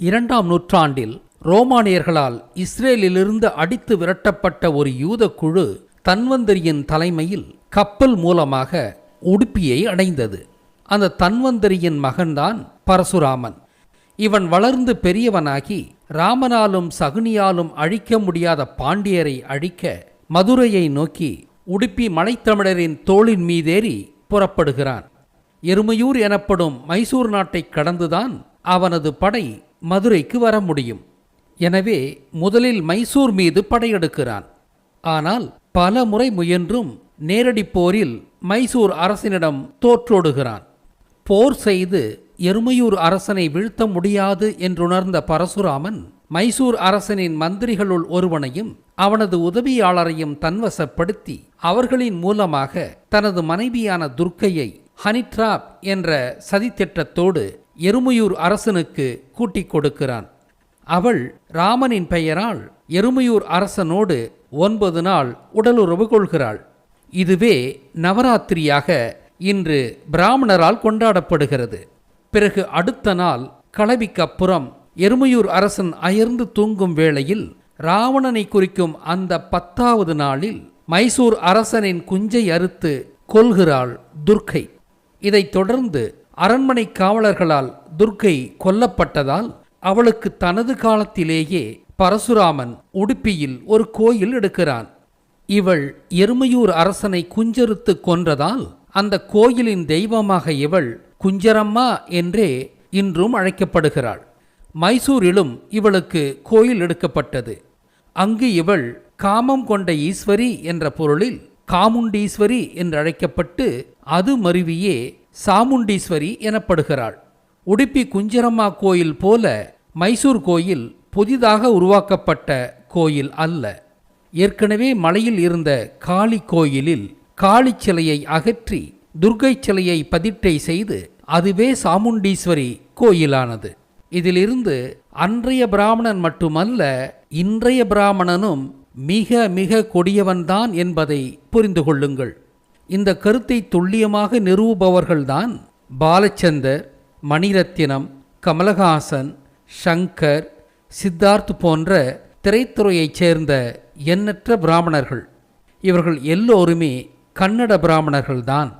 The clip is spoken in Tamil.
இரண்டாம் நூற்றாண்டில் ரோமானியர்களால் இஸ்ரேலிலிருந்து அடித்து விரட்டப்பட்ட ஒரு யூத குழு தன்வந்தரியின் தலைமையில் கப்பல் மூலமாக உடுப்பியை அடைந்தது. அந்த தன்வந்தரியின் மகன்தான் பரசுராமன். இவன் வளர்ந்து பெரியவனாகி ராமனாலும் சகுனியாலும் அழிக்க முடியாத பாண்டியரை அழிக்க மதுரையை நோக்கி உடுப்பி மலைத்தமிழரின் தோளின் மீதேறி புறப்படுகிறான். எருமையூர் எனப்படும் மைசூர் நாட்டைக் கடந்துதான் அவனது படை மதுரைக்கு வர முடியும். எனவே முதலில் மைசூர் மீது படையெடுக்கிறான். ஆனால் பல முறை முயன்றும் நேரடி போரில் மைசூர் அரசனிடம் தோற்றோடுகிறான். போர் செய்து எருமையூர் அரசனை வீழ்த்த முடியாது என்றுணர்ந்த பரசுராமன் மைசூர் அரசனின் மந்திரிகளுள் ஒருவனையும் அவனது உதவியாளரையும் தன்வசப்படுத்தி அவர்களின் மூலமாக தனது மனைவியான துர்க்கையை ஹனிட்ராப் என்ற சதித்திட்டத்தோடு எருமையூர் அரசனுக்கு கூட்டிக் கொடுக்கிறான். அவள் ராமனின் பெயரால் எருமையூர் அரசனோடு ஒன்பது நாள் உடலுறவு கொள்கிறாள். இதுவே நவராத்திரியாக இன்று பிராமணரால் கொண்டாடப்படுகிறது. பிறகு அடுத்த நாள் களவிக்கப்புறம் எருமையூர் அரசன் அயர்ந்து தூங்கும் வேளையில் ராவணனை குறிக்கும் அந்த பத்தாவது நாளில் மைசூர் அரசனின் குஞ்சை அறுத்து கொல்கிறாள் துர்க்கை. இதைத் தொடர்ந்து அரண்மனை காவலர்களால் துர்க்கை கொல்லப்பட்டதால் அவளுக்கு தனது காலத்திலேயே பரசுராமன் உடுப்பியில் ஒரு கோயில் எடுக்கிறான். இவள் எருமையூர் அரசனை குஞ்சறுத்து கொன்றதால் அந்த கோயிலின் தெய்வமாக இவள் குஞ்சரம்மா என்றே இன்றும் அழைக்கப்படுகிறாள். மைசூரிலும் இவளுக்கு கோயில் எடுக்கப்பட்டது. அங்கு இவள் காமம் கொண்ட ஈஸ்வரி என்ற பொருளில் காமுண்டீஸ்வரி என்று அழைக்கப்பட்டு அது மருவியே சாமுண்டீஸ்வரி எனப்படுகிறாள். உடுப்பி குஞ்சரம்மா கோயில் போல மைசூர் கோயில் புதிதாக உருவாக்கப்பட்ட கோயில் அல்ல. ஏற்கனவே மலையில் இருந்த காளி கோயிலில் காளி சிலையை அகற்றி துர்க்கை சிலையை பதிட்டை செய்து அதுவே சாமுண்டீஸ்வரி கோயிலானது. இதிலிருந்து அன்றைய பிராமணன் மட்டுமல்ல இன்றைய பிராமணனும் மிக மிக கொடியவன்தான் என்பதை புரிந்து கொள்ளுங்கள். இந்த கருத்தை துல்லியமாக நிறுவுபவர்கள்தான் பாலச்சந்தர் மணிரத்தினம் கமலஹாசன் ஷங்கர் சித்தார்த் போன்ற திரைத்துறையைச் சேர்ந்த எண்ணற்ற பிராமணர்கள். இவர்கள் எல்லோருமே கன்னட பிராமணர்கள்தான்.